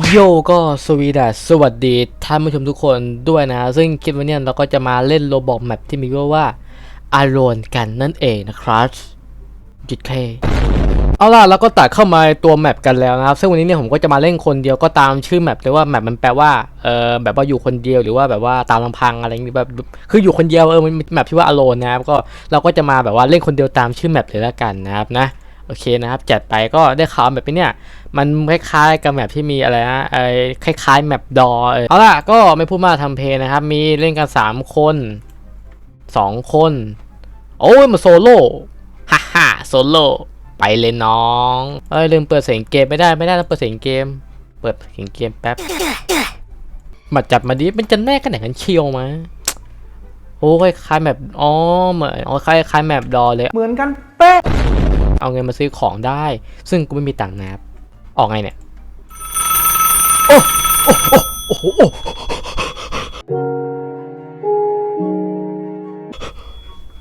โยก็สวีดัสสวัสดีท่านผู้ชมทุกคนด้วยนะ ซึ่งคลิปวันนี้เราก็จะมาเล่นโลบอกแมปที่มีชื่อว่าอารอนกันนั่นเองนะครับจิตเคเอาล่ะเราก็ตัดเข้ามาตัวแมปกันแล้วนะครับ ซึ่งวันนี้เนี่ยผมก็จะมาเล่นคนเดียวก็ตามชื่อแมปเลยว่าแมปมันแปลว่าเออแบบว่าอยู่คนเดียวหรือว่าแบบว่าตามลำพังอะไรอย่างงี้แบบคืออยู่คนเดียวเออมันแมปที่ว่าอารอนนะครับก็เราก็จะมาแบบว่าเล่นคนเดียวตามชื่อแมปเลยละกันนะครับนะ เคนะครับจัดไปก็ได้ข่าวแบบนี้เนี่ยมันคล้ายๆกับแมปที่มีอะไรนะไอ้คล้ายๆแมปดอเออเอาล่ะก็ไม่พูดมากทำเพลงนะครับ มีเล่นกัน 3 คน 2 คน โอ้ยมาโซโล่ฮ่าฮ่าโซโล่ไปเลยน้องเอ้ยลืมเปิดเสียงเกมไม่ได้ไม่ได้ต้องเปิดเสียงเกม เปิดเสียงเกมแป๊บมาจับมาดิมันจะแน่ขนาดนั้นเชียวมาโอ้ยคล้ายๆแมปอ๋อเหมือนอ๋อคล้ายคล้ายๆแมปดอเลยเหมือนกันเป๊ะ เอาเงินมาซื้อของได้ ซึ่งกูไม่มีตังค์นะครับ ออกไงเนี่ย โอ้โอ้โอ้โอ้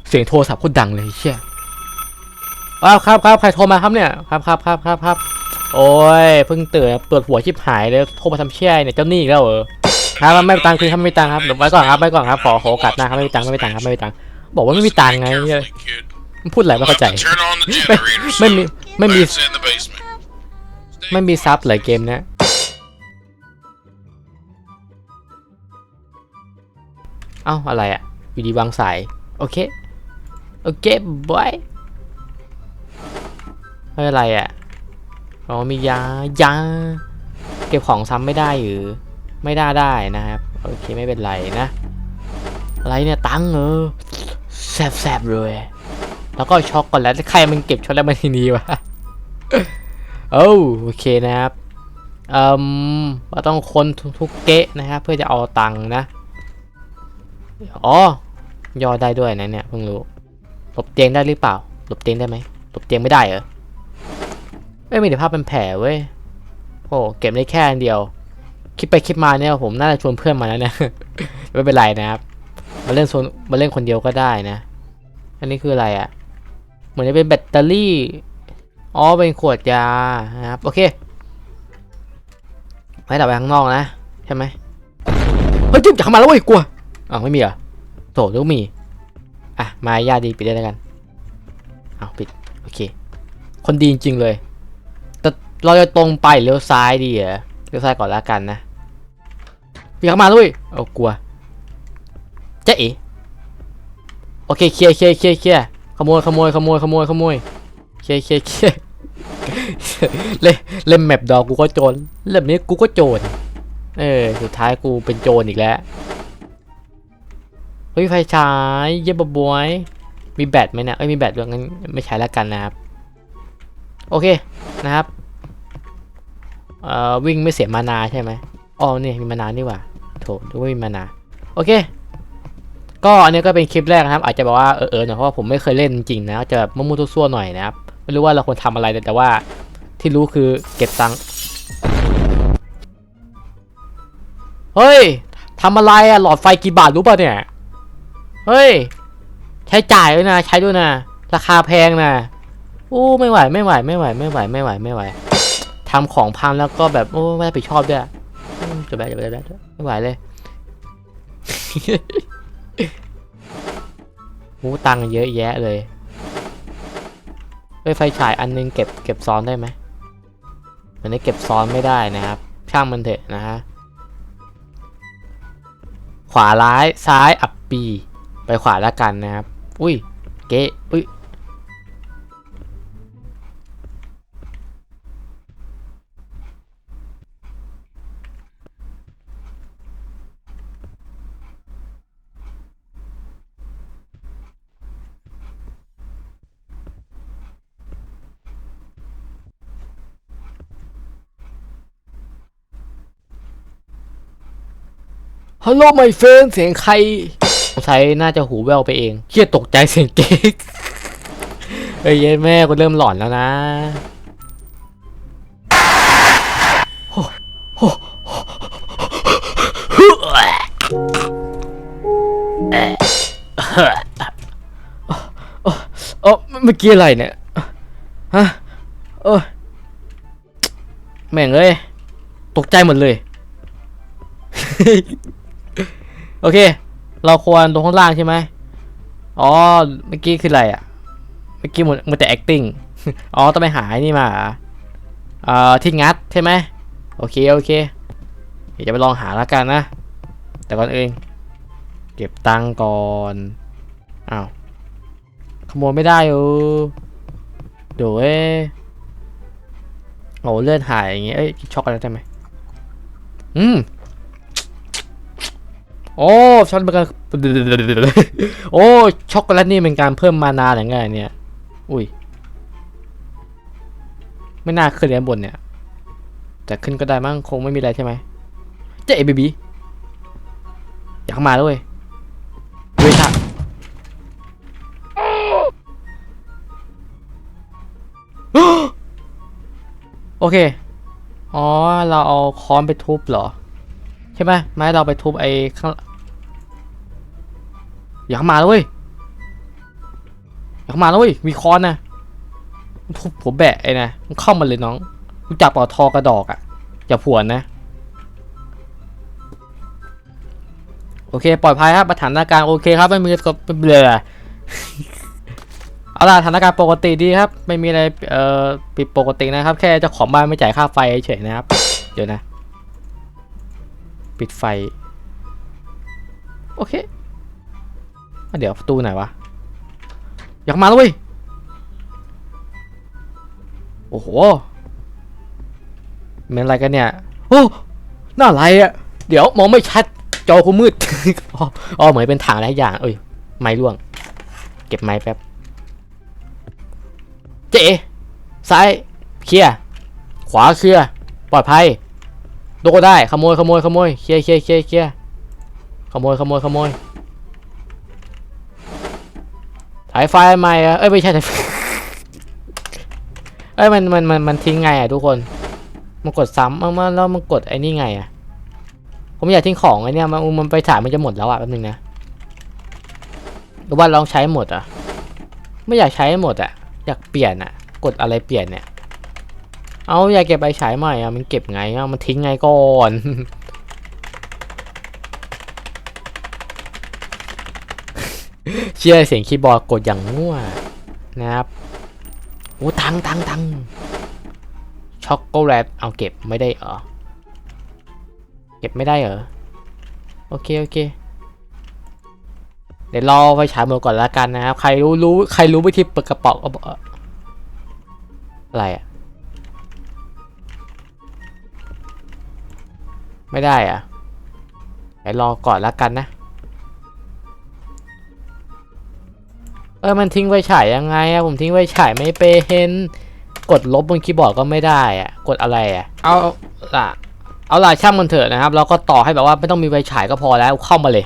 เสียงโทรศัพท์โคตรดังเลยเชี่ยอ้าวครับครับใครโทรมาครับเนี่ย ครับครับครับครับครับโอ้ยเพิ่งตื่นเปวดหัวชิบหายเลยโทรมาทำเชี่ยเนี่ยเจ้าหนี้อีกแล้วเหรอครับไม่มีตังค์คือครับไม่มีตังค์ครับเดี๋ยวไว้ก่อนครับไว้ก่อนครับขอขอโอกาสหน้าครับไม่มีตังค์ไม่มีตังค์ครับไม่มีตังค์บอกว่าไม่มีตังค์ไงเนี่ย พูดอะไรไม่เข้าใจ Turn on the ไม่ generator ไม่มี soon. ไม่มี Let's in the basement. ไม่มีซับเลยเกมเนี้ยเอ้าอะไรอะอยู่ดีวางสาย โอเค โอเคบอยเฮ้ยอะไรอะอ๋อมียายาเก็บของซ้ำไม่ได้หรือ ไม่ได้ได้นะครับ โอเคไม่เป็นไรนะ อะไรเนี่ย ตังค์เออแสบๆเลย แล้วก็ช็อกก่อนแล้วใครมันเก็บช็อกโกแลตมาทีนี้วะโอ้โอเคนะครับเอ่มเราต้องค้นทุกๆเกะนะครับเพื่อจะเอาตังค์นะอ๋อย่อได้ด้วยนะเนี่ยเพิ่งรู้หลบเตียงได้หรือเปล่าหลบเตียงได้ไหมหลบเตียงไม่ได้เหรอไม่มีแต่ภาพเป็นแผลเว้ยโอ้เก็บได้แค่อันเดียว คิดไปคิดมาเนี่ยผมน่าจะชวนเพื่อนมาแล้วนะไม่เป็นไรนะครับมาเล่นโซนมาเล่นคนเดียวก็ได้นะ อันนี้คืออะไรอะ่ะ เหมือนจะเป็นแบตเตอรี่ อ๋อ เป็นขวดยานะครับ โอเคไว้ดับไปข้างนอกนะ ใช่ไหมเฮ้ยจิ๊บจะเข้ามาแล้วเว้ยกลัวอ้าวไม่มีเหรอโถนึกมี อะ มายาดีปิดได้แล้วกัน เอาปิด โอเค คนดีจริงๆเลย แต่เราจะตรงไปเลี้ยวซ้ายดีเหรอเลี้ยวซ้ายก่อนแล้วกันนะพี่เข้ามาแล้วเว้ยเอากลัวเจ๊เอ๋โอเค เคลียร์เคลียร์เคลียร์เคลียร์ โมยขโมยขโมยขโมยขโมยเคเคเคเล่นเล่นแมปดอกกูก็โจรเล่นนี้กูก็โจรเออสุดท้ายกูเป็นโจรอีกแล้วเฮ้ยไฟฉายเย็บบวยมีแบตไหมเนะเอ้ยมีแบตด้วยงั้นไม่ใช้แล้วกันนะครับโอเคนะครับเอ่อวิ่งไม่เสียมานาใช่ไหมอ๋อเนี่ยมีมานานี่หว่าโถดูว่ามีมานาโอเค ก็อันนี้ก็เป็นคลิปแรกนะครับ อาจจะบอกว่าเออๆหน่อยเพราะว่าผมไม่เคยเล่นจริงนะจะแบบมั่วๆซั่วๆหน่อยนะครับไม่รู้ว่าเราควรทำอะไรแต่ว่าที่รู้คือเก็บตังค์เฮ้ยทำอะไรอะหลอดไฟกี่บาทรู้ป่ะเนี่ยเฮ้ยใช้จ่ายด้วยนะ ใช้ด้วยนะ ราคาแพงนะโอ้ไม่ไหวไม่ไหวไม่ไหวไม่ไหวไม่ไหวไม่ไหวทำของพังแล้วก็แบบโอ้ไม่รับผิดชอบด้วยจะแบบจะแบบไม่ไหวเลย หูตังเยอะแยะเลยเอ้ยไฟฉายอันนึงเก็บเก็บซ้อนได้ไหมอันนี้เก็บซ้อนไม่ได้นะครับ ช่างมันเถอะนะฮะ ขวาร้ายซ้ายอับปี ไปขวาแล้วกันนะครับ อุ้ย เก๊อุ้ย ฮัลโหลไม่เฟนเสียงใครสงสัยน่าจะหูแววไปเองเครียดตกใจเสียงเก๊กเฮ้ยเย็นแม่กูเริ่มหลอนแล้วนะโอ้โหเออเมื่อกี้อะไรเนี่ยฮะโอ้แม่งเอ้ยตกใจหมดเลย โอเค เราควรตรงข้างล่างใช่ไหมอ๋อ เมื่อกี้คืออะไรอะ เมื่อกี้หมดมันแต่ acting อ๋อ ต้องไปหาไอ้นี่มาเอ่อที่งัดใช่ไหมโอเค โอเค เดี๋ยวจะไปลองหาแล้วกันนะ แต่ก่อนอื่นเก็บตังก่อนอ้าวขโมยไม่ได้เออเดี๋ยวเอ้โอ้เลื่อนหายอย่างเงี้ยเอ้ยช็อกกแลตได้ไหมอืม โอ้ช็อกโกแลตโอ้ช็อกโกแลตนี่เป็นการเพิ่มมานาหรือไงเนี่ย อุ้ย ไม่น่าขึ้นเลยข้างบนเนี่ยแต่ขึ้นก็ได้มั้งคงไม่มีอะไรใช่ไหมเจ๊เอบีบีอยากมาแล้วเว้ยเว้ยค่ะโอเค อ๋อ เราเอาค้อนไปทุบเหรอ ใช่ไหมไม้เราไปทุบไอ้ข้างอยาเข้ามาแล้วเว้ยอยาเข้ามาแล้วเว้ยมีค้อนนะทุบผมแบะไอ้นะมันเข้ามาเลยน้องรู้จักปล่าทอกระดอกอะ่ะอย่าผวนนะ โอเค ปลอดภัยครับสถานการณ์โอเคครับไม่มีก็เบลอเอาล่ะสถานการณ์ปกติดีครับ ไม่มีอะไรเอ่อผิดปกตินะครับ แค่เจ้าของบ้านไม่จ่ายค่าไฟเฉยนะครับ เดี๋ยวนะ ปิดไฟ โอเคอะเดี๋ยวประตูไหนวะ อยากมาแล้วเว้ย โอ้โหเป็นอะไรกันเนี่ย โอ้หน้าอะไรอะเดี๋ยวมองไม่ชัด จอกูมืด อ๋ออ๋อเหมือนเป็นถังอะไรอย่าง เอ้ย ไม้ร่วง เก็บไม้แป๊บ เจ๊ซ้าย เคลียร์ ขวาเคลียร์ ปลอดภัย โดนได้ขโมยขโมยขโมยเคลียร์เคลียร์เคลียร์เคลียร์ขโมยขโมยขโมยสายไฟใหม่อะเอ้ยไม่ใช่สายเอ้ยมันมันมันมันทิ้งไงอะทุกคน มันกดซ้ำมันมันแล้วมันกดไอ้นี่ไงอะผมอยากทิ้งของไอ้นี่มันมันไปถ่ายมันจะหมดแล้วอะแป๊บนึงนะหรือว่าลองใช้หมดอะไม่อยากใช้หมดอะอยากเปลี่ยนอะกดอะไรเปลี่ยนเนี่ย เอาอยากเก็บไปฉายใหม่อะมันเก็บไงอะมันทิ้งไงก่อนเชื่อเสียงคีย์บอร์ดกดอย่างมั่วนะครับโอ้ตังตังตังช็อกโกแลตเอาเก็บไม่ได้เหรอเก็บไม่ได้เหรอโอเคโอเคเดี๋ยวรอไปฉายหมดก่อนละกันนะครับ ใครรู้รู้ใครรู้วิธีเปิดกระป๋อกอะไรอะ ไม่ได้อะเดี๋ยวรอก่อนละกันนะ เออมันทิ้งไว้ฉายยังไงอะผมทิ้งไว้ฉายไม่เป็นกดลบบนคีย์บอร์ดก็ไม่ได้อะกดอะไรอะเอาล่ะเอาล่ะช่างมันเถอะนะครับเราก็ต่อให้แบบว่าไม่ต้องมีไฟฉายก็พอแล้วเข้ามาเลย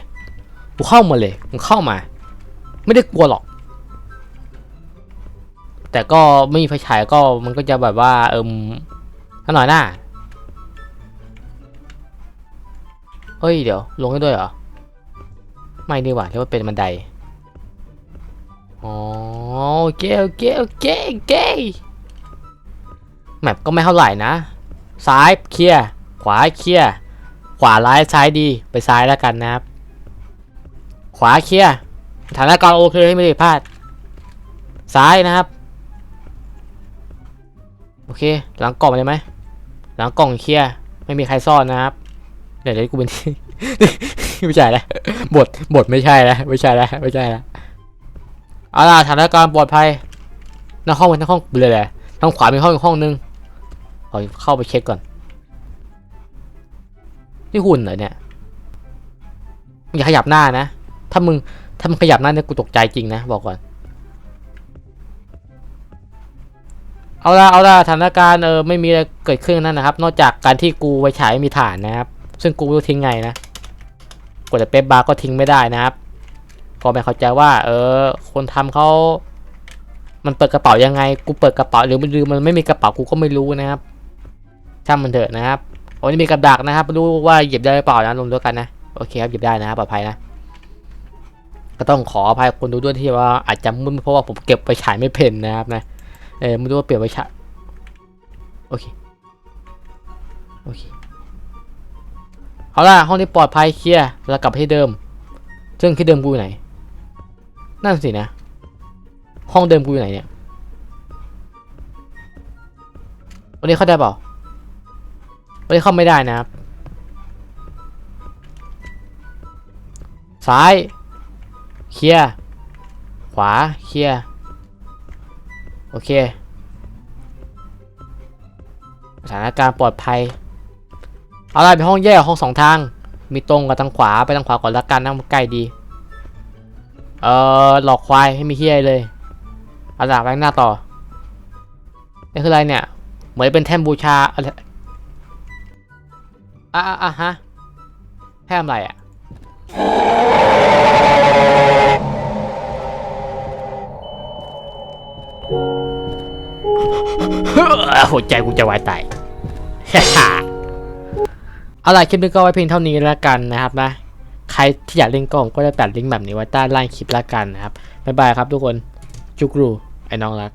กูเข้ามาเลยมึงเข้ามา ไม่ได้กลัวหรอก แต่ก็ไม่มีไฟฉายก็มันก็จะแบบว่าเอิมอหน่อยหน้า เฮ้ยเดี๋ยว ลงได้ด้วยเหรอ ไม่ดีกว่าเรียกว่าเป็นบันได อ๋อโอเคโอเคโอเคโอเคแมปก็ไม่เท่าไหร่นะ ซ้ายเคลียร์ขวาเคลียร์ขวาร้ายซ้ายดีไปซ้ายแล้วกันนะครับ ขวาเคลียร์สถานการโอเคไม่ได้พลาด ซ้ายนะครับ โอเค หลังกล่องเลยไหมหลังกล่องเคลียร์ไม่มีใครซ่อนนะครับ เดี๋ยวเดี๋ยวกูเป็นไม่ใช่แล้วบทบทไม่ใช่แล้วไม่ใช่แล้วไม่ใช่แล้วเอาล่ะสถานการณ์ปลอดภัยหน้าห้องเป็นหน้าห้องเลยแหละทางขวามีห้องอีกห้องนึงขอเข้าไปเช็คก่อน นี่หุ่นเหรอเนี่ยมึงอย่าขยับหน้านะ ถ้ามึงถ้ามึงขยับหน้าเนี่ยกูตกใจจริงนะบอกก่อน เอาละเอาละสถานการณ์เออไม่มีอะไรเกิดขึ้นนั่นนะครับ นอกจากการที่กูไว้ฉายไม่มีฐานนะครับ ซึ่งกูรู้ทิ้งไงนะกดแต่เป๊ปบาร์ก็ทิ้งไม่ได้นะครับ ก็ไม่เข้าใจว่า เออ คนทำเขามันเปิดกระเป๋ายังไง กูเปิดกระเป๋าหรือมันหรือมันไม่มีกระเป๋ากูก็ไม่รู้นะครับช่างมันเถอะนะครับโอ้นี่มีกับดักนะครับไม่รู้ว่าหยิบได้หรือเปล่านะรวมด้วยกันนะโอเคครับหยิบได้นะครับปลอดภัยนะก็ต้องขออภัยคนดูด้วยที่ว่าอาจจะมึนเพราะว่าผมเก็บไปฉายไม่เป็นนะครับนะเออไม่รู้ว่าเปลี่ยนไปฉายโอเคโอเค เอาล่ะห้องนี้ปลอดภัยเคลียร์แล้วกลับไปที่เดิม ซึ่งที่เดิมกูอยู่ไหน นั่นสินะ ห้องเดิมกูอยู่ไหนเนี่ยวันนี้เข้าได้เปล่าวันนี้เข้าไม่ได้นะครับ ซ้าย เคลียร์ ขวา เคลียร์ โอเค สถานการณ์ปลอดภัย เอาล่ะเป็นห้องแยกห้องสองทาง มีตรงกับทางขวาไปทางขวาก่อนละกันนะมันใกล้ดี เออหลอกควายให้มีเฮียเลยเอาล่ะไปข้างหน้าต่อนี่คืออะไรเนี่ย เหมือนเป็นแท่นบูชาอะไรอะอะอะฮะแท่นอะไรอะหัวใจกูจะวายตาย เอาล่ะคลิปนี้ก็ไว้เพียงเท่านี้แล้วกันนะครับนะ ใครที่อยากเล่นกล่องก็จะตัดลิงก์แบบนี้ไว้ใต้ล่างคลิปแล้วกันนะครับบ๊ายบายครับทุกคนจุกรูไอ้น้องรัก